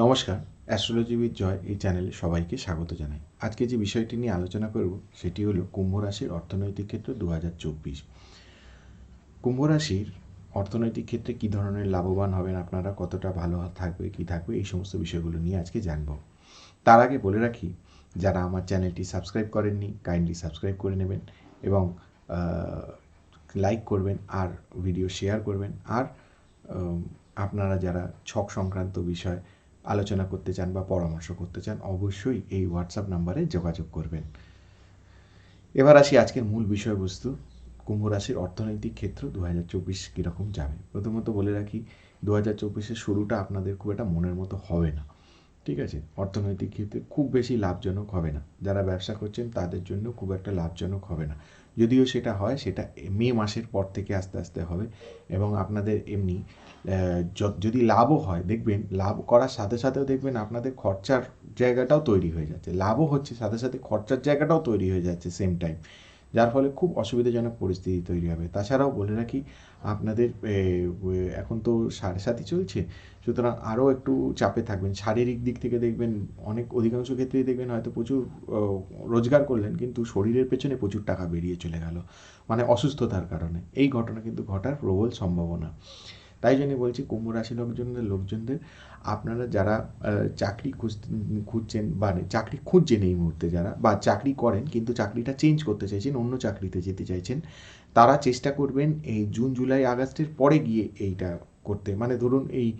নমস্কার, অ্যাস্ট্রোলজিবিদ জয় এই চ্যানেলে সবাইকে স্বাগত জানাই। আজকে যে বিষয়টি নিয়ে আলোচনা করব, সেটি হলো কুম্ভ রাশির অর্থনৈতিক ক্ষেত্র দু হাজার চব্বিশ। কুম্ভ রাশির অর্থনৈতিক ক্ষেত্রে কী ধরনের লাভবান হবেন আপনারা, কতটা ভালো থাকবে, কি থাকবে, এই সমস্ত বিষয়গুলো নিয়ে আজকে জানব। তার আগে বলে রাখি, যারা আমার চ্যানেলটি সাবস্ক্রাইব করেননি, কাইন্ডলি সাবস্ক্রাইব করে নেবেন এবং লাইক করবেন আর ভিডিও শেয়ার করবেন। আর আপনারা যারা ছক সংক্রান্ত বিষয় আলোচনা করতে চান বা পরামর্শ করতে চান, অবশ্যই এই হোয়াটসঅ্যাপ নাম্বারে যোগাযোগ করবেন। এবার আসি আজকের মূল বিষয়বস্তু, কুম্ভ রাশির অর্থনৈতিক ক্ষেত্র দু হাজার চব্বিশ কীরকম যাবে? প্রথমত বলে রাখি দু হাজার চব্বিশের শুরুটা আপনাদের খুব একটা মনের মতো হবে না। ঠিক আছে? অর্থনৈতিক ক্ষেত্রে খুব বেশি লাভজনক হবে না। যারা ব্যবসা করছেন, তাদের জন্য খুব একটা লাভজনক হবে না। যদিও সেটা হয়, সেটা মে মাসের পর থেকে আস্তে আস্তে হবে এবং আপনাদের এমনি যদি লাভও হয়, দেখবেন লাভ করার সাথে সাথেও দেখবেন আপনাদের খরচার জায়গাটাও তৈরি হয়ে যাচ্ছে। লাভও হচ্ছে, সাথে সাথে খরচার জায়গাটাও তৈরি হয়ে যাচ্ছে সেম টাইম যার ফলে খুব অসুবিধাজনক পরিস্থিতি তৈরি হবে। তাছাড়াও বলে রাখি, আপনাদের এখন তো সাড়ে সাতই চলছে, সুতরাং আরও একটু চাপে থাকবেন। শারীরিক দিক থেকে দেখবেন, অনেক অধিকাংশ ক্ষেত্রেই দেখবেন হয়তো প্রচুর রোজগার করলেন, কিন্তু শরীরের পেছনে প্রচুর টাকা বেরিয়ে চলে গেল মানে অসুস্থতার কারণে। এই ঘটনা কিন্তু ঘটার প্রবল সম্ভাবনা। তাই জন্য বলছি, কুম্ভ রাশি লোকজনদের লোকজনদের, আপনারা যারা চাকরি খুঁজ- খুঁজছেন বা চাকরি খুঁজছেন এই মুহূর্তে যারা, বা চাকরি করেন কিন্তু চাকরিটা চেঞ্জ করতে চাইছেন, অন্য চাকরিতে যেতে চাইছেন, তারা চেষ্টা করবেন এই জুন জুলাই আগস্টের পরে গিয়ে এইটা করতে। মানে ধরুন এই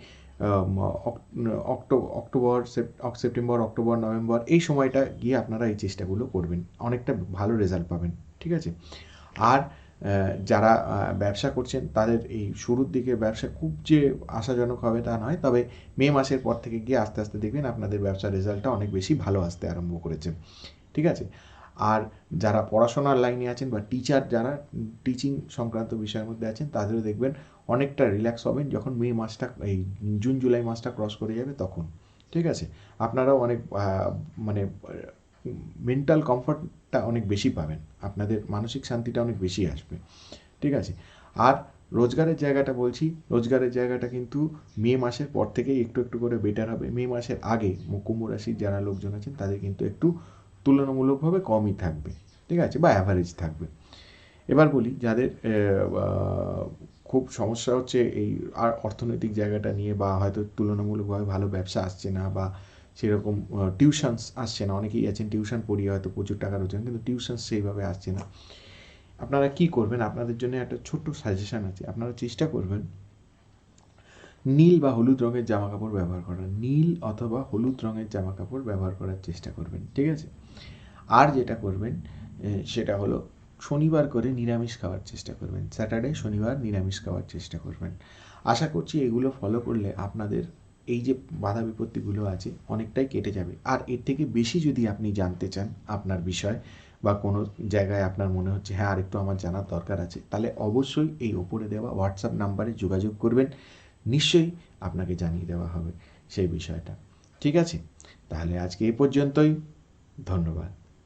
Octo- October, Sep- Oc- September, October, November, এই সময়টা গিয়ে আপনারা এই চেষ্টাগুলো করবেন। অনেকটা ভালো রেজাল্ট পাবেন। ঠিক আছে? আর যারা ব্যবসা করছেন, তাদের এই শুরুর দিকে ব্যবসা খুব যে আশাজনক হবে তা নয়। তবে মে মাসের পর থেকে গিয়ে আস্তে আস্তে দেখবেন আপনাদের ব্যবসার রেজাল্টটা অনেক বেশি ভালো আসতে আরম্ভ করেছে। ঠিক আছে? আর যারা পড়াশোনার লাইনে আছেন বা টিচার যারা টিচিং সংক্রান্ত বিষয়ের মধ্যে আছেন, তাদেরও দেখবেন অনেকটা রিল্যাক্স হবেন যখন মে মাসটা, এই জুন, জুলাই মাসটা ক্রস করে যাবে তখন। ঠিক আছে? আপনারাও অনেক মানে মেন্টাল কমফর্টটা অনেক বেশি পাবেন। আপনাদের মানসিক শান্তিটা অনেক বেশি আসবে। ঠিক আছে? আর রোজগারের জায়গাটা বলছি, রোজগারের জায়গাটা কিন্তু মে মাসের পর থেকেই একটু একটু করে বেটার হবে। মে মাসের আগে কুম্ভ রাশির যারা লোকজন আছেন, তাদের কিন্তু একটু তুলনামূলকভাবে কমই থাকবে। ঠিক আছে? বা অ্যাভারেজ থাকবে। এবার বলি, যাদের খুব সমস্যা হচ্ছে এই আর অর্থনৈতিক জায়গাটা নিয়ে বা হয়তো তুলনামূলকভাবে ভালো ব্যবসা আসছে না বা সেরকম টিউশনস আসছে না। অনেকেই আছেন, টিউশন পড়িয়ে হয়তো প্রচুর টাকা রোজগার কিন্তু টিউশন সেইভাবে আসছে না। আপনারা কি করবেন? আপনাদের জন্য একটা ছোট্ট সাজেশন আছে। আপনারা চেষ্টা করবেন নীল বা হলুদ রঙের জামা কাপড় ব্যবহার করার। নীল অথবা হলুদ রঙের জামা কাপড় ব্যবহার করার চেষ্টা করবেন, ঠিক আছে? আর যেটা করবেন সেটা হলো শনিবার করে নিরামিষ খাওয়ার চেষ্টা করবেন। স্যাটারডে, শনিবার নিরামিষ খাওয়ার চেষ্টা করবেন। আশা করছি এগুলো ফলো করলে আপনাদের এই যে বাধা বিপত্তিগুলো আছে, অনেকটাই কেটে যাবে। আর এর থেকে বেশি যদি আপনি জানতে চান আপনার বিষয় বা কোনো জায়গায় আপনার মনে হচ্ছে হ্যাঁ আরেকটু আমার জানার দরকার আছে, তাহলে অবশ্যই এই ওপরে দেওয়া হোয়াটসঅ্যাপ নাম্বারে যোগাযোগ করবেন। নিশ্চয়ই আপনাকে জানিয়ে দেওয়া হবে সেই বিষয়টা। ঠিক আছে? তাহলে আজকে এই পর্যন্তই। ধন্যবাদ।